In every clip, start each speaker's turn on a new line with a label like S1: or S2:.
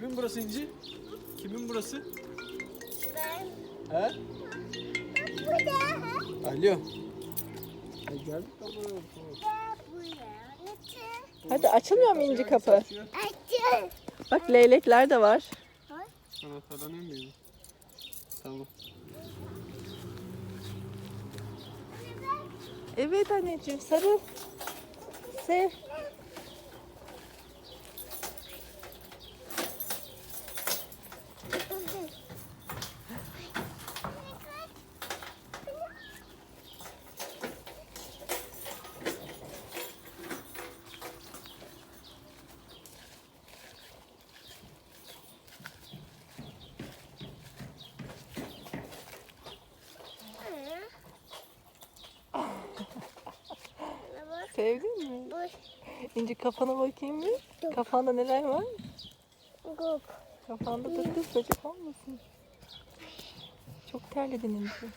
S1: Kimin burası İnci? Kimin burası?
S2: Ben
S1: He?
S2: burada.
S1: Alo.
S2: Ben buraya. Nasıl?
S3: Hadi açılmıyor mu inci kapı?
S2: Açıl.
S3: Bak leylekler de var.
S1: Anahtardan mıydı? Tamam.
S3: Evet anneciğim sarıl. Sev. Sevdin mi? İnci kafana bakayım bir. Kafanda neler var?
S2: grup.
S3: Kafanda da kız çocuk olmasın. Çok terledin İnci.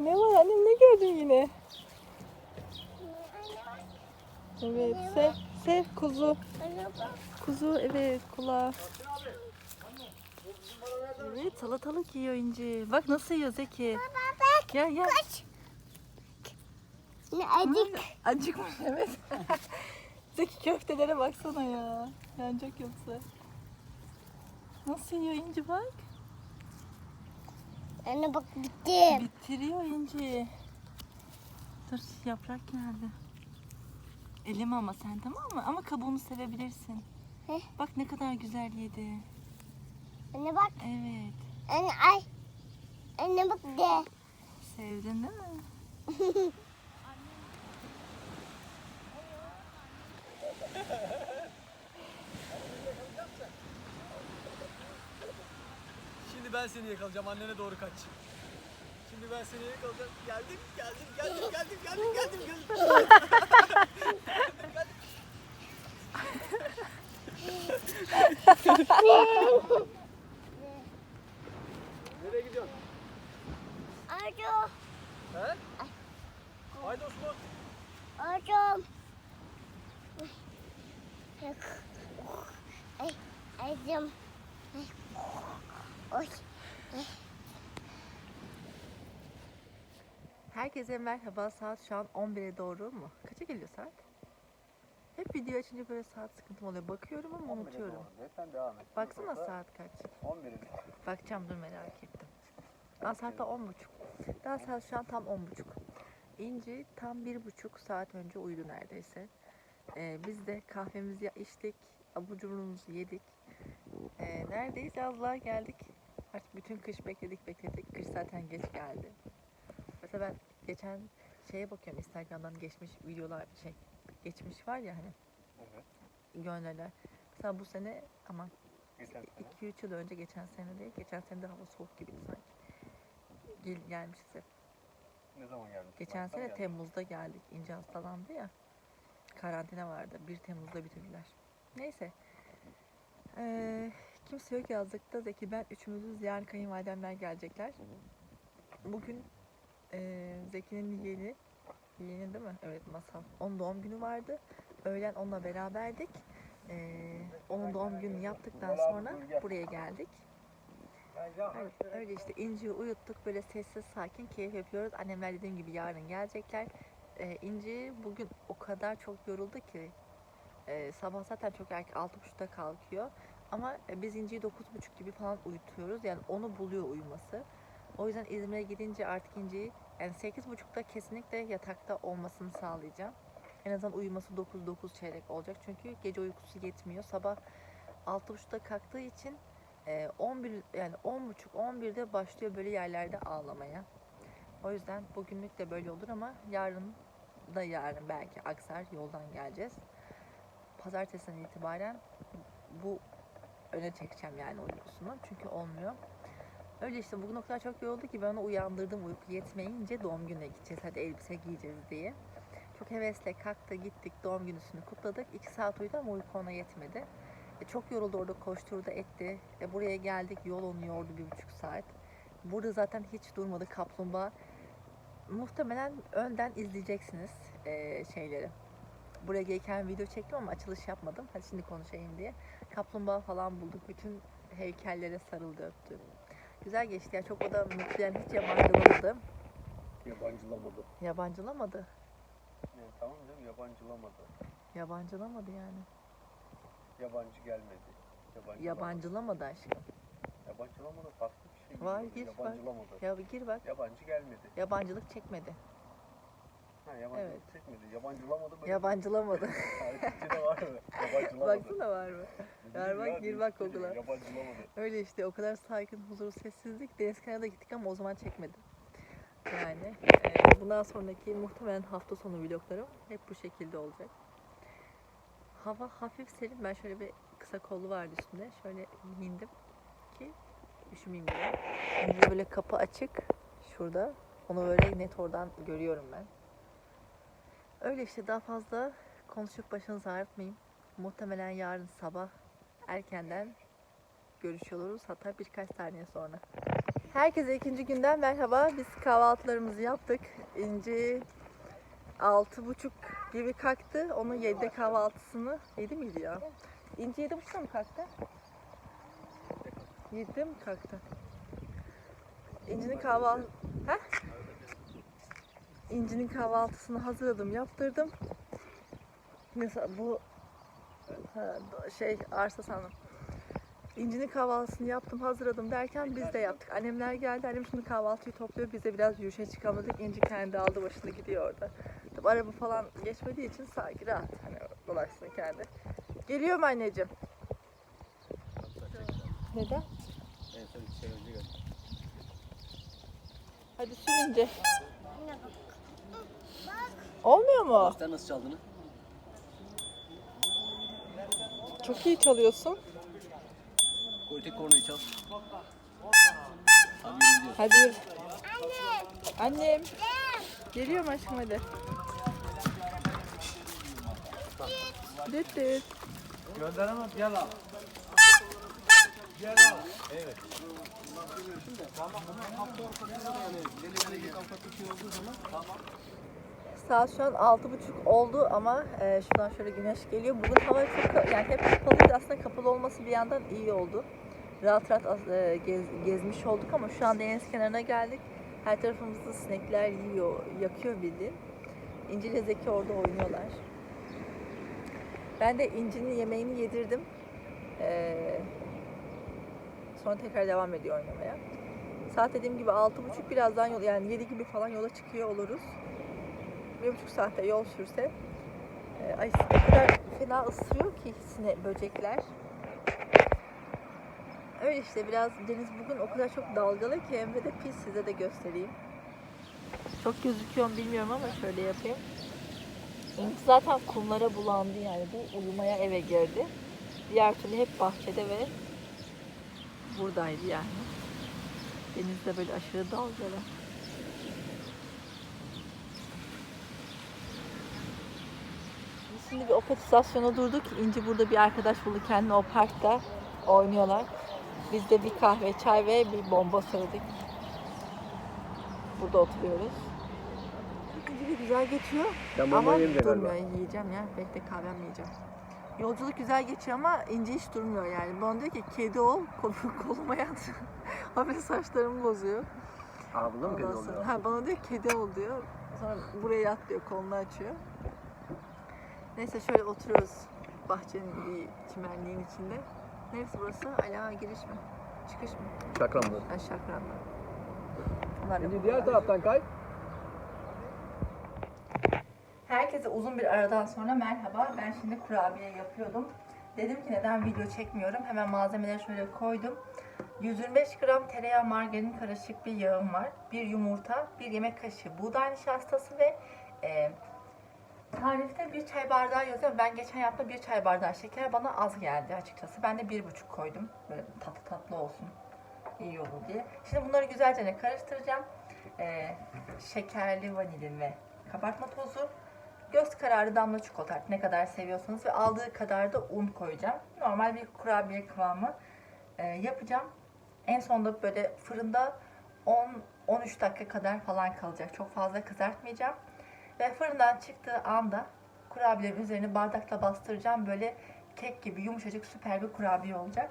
S3: Ne var annem ne gördün yine? Evet sev, sev kuzu. Kuzu evet kulağı. Evet salatalık yiyor İnci. Bak nasıl yiyor Zeki.
S2: Baba bak.
S3: Gel gel.
S2: Kaç. Ne acık.
S3: Acıkmış evet. Zeki köftelere baksana ya. Yanacak yoksa. Nasıl yiyor İnci bak.
S2: Anne bak bitti.
S3: Bitiriyor İnci. Dur yaprak geldi. Elime ama sen tamam mı? Ama kabuğunu sevebilirsin.
S2: Heh.
S3: Bak ne kadar güzel yedi.
S2: Anne bak.
S3: Evet.
S2: Anne ay. Anne bak de.
S3: Sevdin değil mi?
S1: ben seni yakalayacağım. Annene doğru kaç. Şimdi ben seni yakalayacağım. Geldim, geldim, geldim, geldim, geldim, geldim, geldim. Nereye
S3: Herkese merhaba. Saat şu an 11'e doğru mu? Kaça geliyor saat? Hep video açınca böyle saat sıkıntım oluyor. Bakıyorum ama unutuyorum.
S1: Sen devam et.
S3: Baksana saat kaç.
S1: 11.
S3: Bakacağım dur merak ettim. Daha saat daha 10.30. Daha saat şu an tam 10.30. İnci tam bir buçuk saat önce uyudu neredeyse. Ee, biz de kahvemizi içtik, abur cuburumuzu yedik. Ee, neredeyiz? Yazlığa geldik. Artık bütün kış bekledik bekledik. Kış zaten geç geldi. Mesela ben geçen şeye bakıyorum Instagram'dan geçmiş videolar şey geçmiş var ya hani
S1: Evet.
S3: gönderler. Mesela bu sene
S1: Geçen
S3: 2-3 yıl önce geçen sene değil. Geçen sene de hava soğuk gibiydi sanki. Gel, gelmişiz hep.
S1: Ne zaman geldin?
S3: Geçen sene Temmuz'da geldik. İnce hastalandı ya. Karantina vardı. 1 Temmuz'da bitirdiler. Neyse. Ee, kimse yok yazlıkta. Zeki ben üçümüzüz. Yarın kayınvalidemler gelecekler. Bugün ee, Zeki'nin yeğeni yeğeni değil mi? Evet Masal. Onun doğum günü vardı. Öğlen onunla beraberdik. Ee, onun doğum gününü yaptıktan sonra buraya geldik. Öyle, öyle işte İnci'yi uyuttuk böyle sessiz sakin keyif yapıyoruz. Annemler dediğim gibi yarın gelecekler. Ee, İnci bugün o kadar çok yoruldu ki e, sabah zaten çok erken 6.30'da kalkıyor. Ama e, biz İnci'yi 9.30 gibi falan uyutuyoruz. Yani onu buluyor uyuması. O yüzden İzmir'e gidince artık İnci'yi yani 8.30'da kesinlikle yatakta olmasını sağlayacağım. En azından uyuması 9-9 çeyrek olacak. Çünkü gece uykusu yetmiyor. Sabah 6.30'da kalktığı için e, 11 yani 10.30 11'de başlıyor böyle yerlerde ağlamaya. O yüzden bugünlük de böyle olur ama yarın da yarın belki aksar yoldan geleceğiz. Pazartesinden itibaren bu öne çekeceğim yani uykusunu çünkü olmuyor. Öyle işte bugün o kadar çok yoruldu ki ben onu uyandırdım uyku yetmeyince doğum gününe gideceğiz hadi elbise giyeceğiz diye. Çok hevesle kalktı gittik doğum günüsünü kutladık. 2 saat uyudu ama uyku ona yetmedi. E, çok yoruldu orada koşturdu etti. E, buraya geldik yol onu yordu bir buçuk saat. Burada zaten hiç durmadı kaplumbağa. Muhtemelen önden izleyeceksiniz e, şeyleri. buraya gelirken video çektim ama açılış yapmadım. Hadi şimdi konuşayım diye. Kaplumbağa falan bulduk. Bütün heykellere sarıldı, öptü. Güzel geçti. Yani çok o da mutlu yani hiç yabancılamadı.
S1: Yabancılamadı.
S3: Yabancılamadı.
S1: Evet, tamam canım yabancılamadı.
S3: Yabancılamadı yani.
S1: Yabancı gelmedi. Yabancılamadı.
S3: Yabancılamadı aşkım.
S1: Yabancılamadı farklı bir şey.
S3: Var, gir, bak.
S1: Yabancılamadı.
S3: Ya gir bak.
S1: Yabancı gelmedi.
S3: Yabancılık çekmedi.
S1: Ha yabancılık
S3: Evet.
S1: çekmedi. Yabancılamadı böyle.
S3: Yabancılamadı.
S1: Türkçe'de var mı? Yabancılamadı.
S3: Baksana var mı? Ver bak, gir bak. Google'a.
S1: Yabancılamadı.
S3: Öyle işte o kadar sakin, huzur, sessizlik. Deniz kenarına gittik ama o zaman çekmedim. Yani e, bundan sonraki muhtemelen hafta sonu vloglarım hep bu şekilde olacak. Hava hafif serin. Ben şöyle bir kısa kollu vardı üstünde. Şöyle giyindim ki üşümeyeyim diye. Şimdi böyle kapı açık şurada. Onu böyle net oradan görüyorum ben. Öyle işte daha fazla konuşup başınızı ağrıtmayayım. Muhtemelen yarın sabah erkenden görüşüyor oluruz. Hatta birkaç saniye sonra. Herkese ikinci günden merhaba. Biz kahvaltılarımızı yaptık. İnci altı buçuk gibi kalktı. Onun yedide kahvaltısını yedi miydi ya? İnci yedi buçukta mı kalktı? Yedide mi kalktı? İnci'nin kahvaltı... Heh? İnci'nin kahvaltısını hazırladım, yaptırdım. Mesela bu ha, şey arsa sandım. İnci'nin kahvaltısını yaptım, hazırladım derken biz de yaptık. Annemler geldi, annem şimdi kahvaltıyı topluyor. Biz de biraz yürüyüşe çıkamadık. İnci kendi aldı başını gidiyor orada. Tabii araba falan geçmediği için sakin, rahat. Hani dolaşsın kendi. Geliyorum anneciğim. Neden?
S1: En son önce geldim.
S3: Hadi sürünce. Olmuyor mu?
S1: Sen nasıl çaldığını?
S3: Çok iyi çalıyorsun.
S1: Koy tek kornayı çal. Hadi yürü gidiyoruz.
S3: Hadi yürü. Annem. Geliyorum aşkım hadi. Düt düt.
S1: Gönderemem. Gel al. Gel al. Evet. Tamam. Da yani. Deli deli kampatı şey olduğu zaman tamam.
S3: Saat şu an altı buçuk oldu ama e, şuradan şöyle güneş geliyor. Bugün hava çok yani hep kapalıydı aslında kapalı olması bir yandan iyi oldu. Rahat rahat e, gez- gezmiş olduk ama şu an deniz kenarına geldik. Her tarafımızda sinekler yiyor, yakıyor bildiğin. İnci ile Zeki orada oynuyorlar. Ben de İnci'nin yemeğini yedirdim. Ee, sonra tekrar devam ediyor oynamaya. Saat dediğim gibi altı buçuk birazdan yol yani yedi gibi falan yola çıkıyor oluruz bir buçuk saatte yol sürse e, ay o kadar fena ısırıyor ki sine böcekler. Öyle işte biraz deniz bugün o kadar çok dalgalı ki Emre de pis size de göstereyim. Çok gözüküyor bilmiyorum ama şöyle yapayım. Benimki zaten kumlara bulandı yani bu uyumaya eve girdi. Diğer türlü hep bahçede ve buradaydı yani. Denizde böyle aşırı dalgalı. Biz şimdi bir opet istasyona durduk. İnci burada bir arkadaş buldu kendini o parkta oynuyorlar. Biz de bir kahve, çay ve bir bomba söyledik. Burada oturuyoruz. İnci de güzel geçiyor
S1: Ben
S3: ama durmuyor. Yiyeceğim ya. Bekle kahvem yiyeceğim. Yolculuk güzel geçiyor ama İnci hiç durmuyor yani. Bana diyor ki kedi ol, kol, koluma yat. Hafif saçlarımı bozuyor.
S1: Aa bunda mı kedi
S3: sonra-
S1: oluyor?
S3: Ha, bana diyor kedi ol diyor. Sonra buraya yat diyor kolunu açıyor. Neyse şöyle oturuyoruz bahçenin bir çimenliğin içinde. Neresi burası? Ala giriş mi? Çıkış mı?
S1: Çakramda.
S3: Ha şakramda. Bunlar da
S1: Şimdi diğer taraftan kay.
S3: Herkese uzun bir aradan sonra merhaba. Ben şimdi kurabiye yapıyordum. Dedim ki neden video çekmiyorum. Hemen malzemeleri şöyle koydum. 125 gram tereyağı margarin karışık bir yağım var. Bir yumurta, bir yemek kaşığı buğday nişastası ve e, tarifte bir çay bardağı yazıyor. Ben geçen yaptığım bir çay bardağı şeker bana az geldi açıkçası. Ben de bir buçuk koydum. Böyle tatlı tatlı olsun. iyi olur diye. Şimdi bunları güzelce karıştıracağım. E, şekerli vanilin ve kabartma tozu. Göz kararı damla çikolata ne kadar seviyorsanız ve aldığı kadar da un koyacağım. Normal bir kurabiye kıvamı e, yapacağım. En sonunda böyle fırında 10-13 dakika kadar falan kalacak. Çok fazla kızartmayacağım. Ve fırından çıktığı anda kurabiyelerin üzerine bardakla bastıracağım. Böyle kek gibi yumuşacık süper bir kurabiye olacak.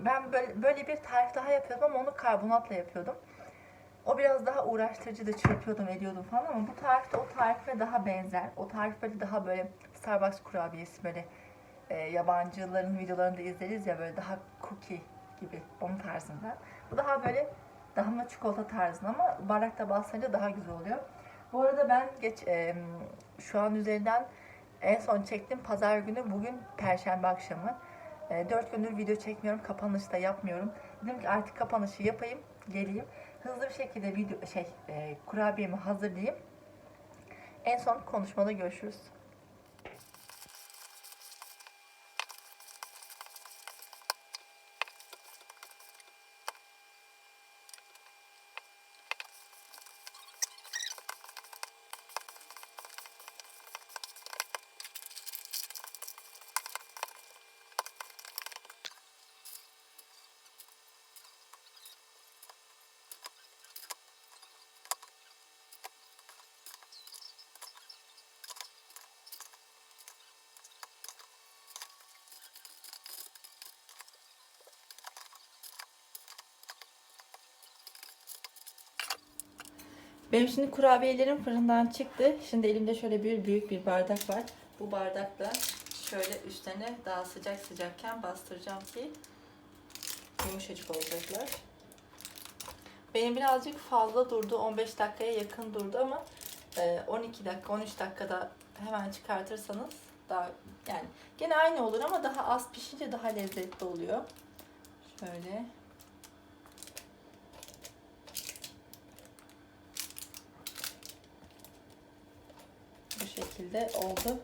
S3: Ben böyle, böyle bir tarif daha yapıyordum ama onu karbonatla yapıyordum. O biraz daha uğraştırıcıydı, çırpıyordum, ediyordum falan ama bu tarif de o tarife daha benzer. O tarif böyle daha böyle Starbucks kurabiyesi böyle e, yabancıların videolarında izleriz ya böyle daha cookie gibi onun tarzında. Bu daha böyle daha çikolata tarzında ama bardakta bastırınca daha güzel oluyor. Bu arada ben geç e, şu an üzerinden en son çektim pazar günü bugün perşembe akşamı. E, 4 gündür video çekmiyorum, kapanış da yapmıyorum. Dedim ki artık kapanışı yapayım, geleyim. Hızlı bir şekilde video şey e, kurabiyemi hazırlayayım. En son konuşmada görüşürüz. Benim şimdi kurabiyelerim fırından çıktı. Şimdi elimde şöyle bir büyük bir bardak var. Bu bardakla şöyle üstlerine daha sıcak sıcakken bastıracağım ki yumuşacık olacaklar. Benim birazcık fazla durdu. 15 dakikaya yakın durdu ama e, 12 dakika, 13 dakikada hemen çıkartırsanız daha yani gene aynı olur ama daha az pişince daha lezzetli oluyor. Şöyle. Bu şekilde oldu.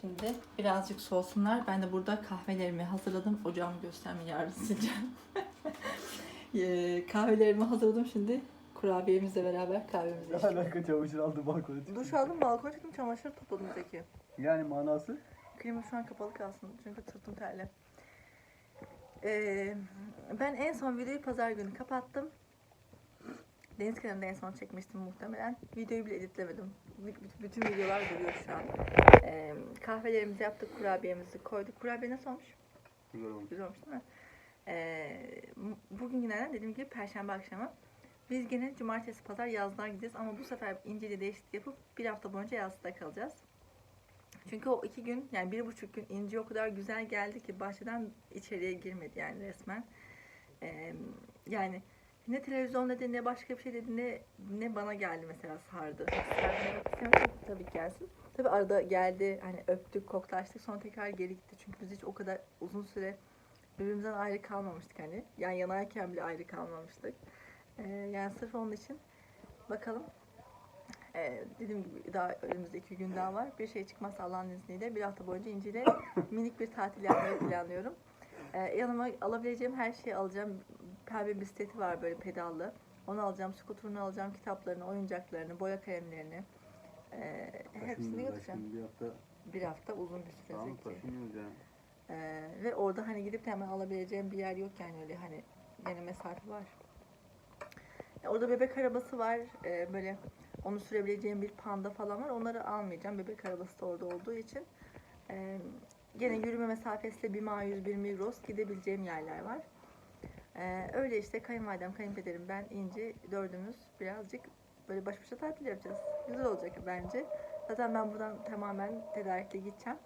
S3: Şimdi birazcık soğusunlar. Ben de burada kahvelerimi hazırladım. Ocağımı göstermeye yarın sileceğim. Eee, kahvelerimi hazırladım şimdi. Kurabiyemizle beraber kahvemizi
S1: Ne alaka çamaşır aldı balkona çıktı.
S3: Duş aldım balkona çıktım çamaşır topladım Zeki.
S1: Yani manası?
S3: Klima şu an kapalı kalsın çünkü sırtım terli. Ee, ben en son videoyu pazar günü kapattım. Deniz kenarında en son çekmiştim muhtemelen. Videoyu bile editlemedim. Bütün videolar duruyor şu an. Ee, kahvelerimizi yaptık, kurabiyemizi koyduk. Kurabiye nasıl olmuş?
S1: Güzel olmuş.
S3: Güzel olmuş değil mi? Ee, bugün günlerden dediğim gibi perşembe akşamı. Biz gene cumartesi pazar yazlığa gideceğiz ama bu sefer İncil'de değişiklik yapıp bir hafta boyunca yazlıkta kalacağız. Çünkü o iki gün yani bir buçuk gün inci o kadar güzel geldi ki bahçeden içeriye girmedi yani resmen. Ee, yani ne televizyon dedi ne başka bir şey dedi ne, ne bana geldi mesela sardı. Sardı tabii gelsin. Tabii arada geldi hani öptük koklaştık sonra tekrar geri gitti. Çünkü biz hiç o kadar uzun süre birbirimizden ayrı kalmamıştık hani. Yan yanayken bile ayrı kalmamıştık. Ee, yani sırf onun için bakalım. Ee, dediğim gibi daha önümüzde iki gün daha var. Bir şey çıkmazsa Allah'ın izniyle bir hafta boyunca İnci ile minik bir tatil yapmayı planlıyorum. Ee, yanıma alabileceğim her şeyi alacağım. Pembe bisikleti var böyle pedallı. Onu alacağım, skuterını alacağım, kitaplarını, oyuncaklarını, boya kalemlerini. Ee, hepsini götüreceğim.
S1: Bir hafta
S3: Bir hafta uzun bir süre
S1: tamam taşınıyoruz yani.
S3: Ee, ve orada hani gidip de hemen alabileceğim bir yer yok yani öyle hani yine mesafe var. E, Orada bebek arabası var. Ee, böyle onu sürebileceğim bir panda falan var. Onları almayacağım. Bebek arabası da orada olduğu için. Ee, gene yürüme mesafesi de bir A101 bir Migros gidebileceğim yerler var. Ee, öyle işte kayınvalidem, kayınpederim, ben, İnci dördümüz birazcık böyle baş başa tatil yapacağız. Güzel olacak bence. Zaten ben buradan tamamen tedarikle gideceğim.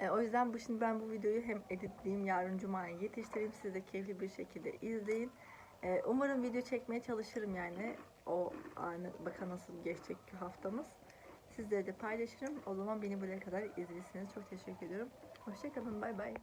S3: E, o yüzden bu şimdi ben bu videoyu hem editleyeyim, yarın Cuma'ya yetiştireyim. Siz de keyifli bir şekilde izleyin. E, umarım video çekmeye çalışırım yani. O anı bakın nasıl geçecek haftamız. Sizlere de paylaşırım. O zaman beni buraya kadar izlediyseniz çok teşekkür ediyorum. Hoşçakalın, bay bay.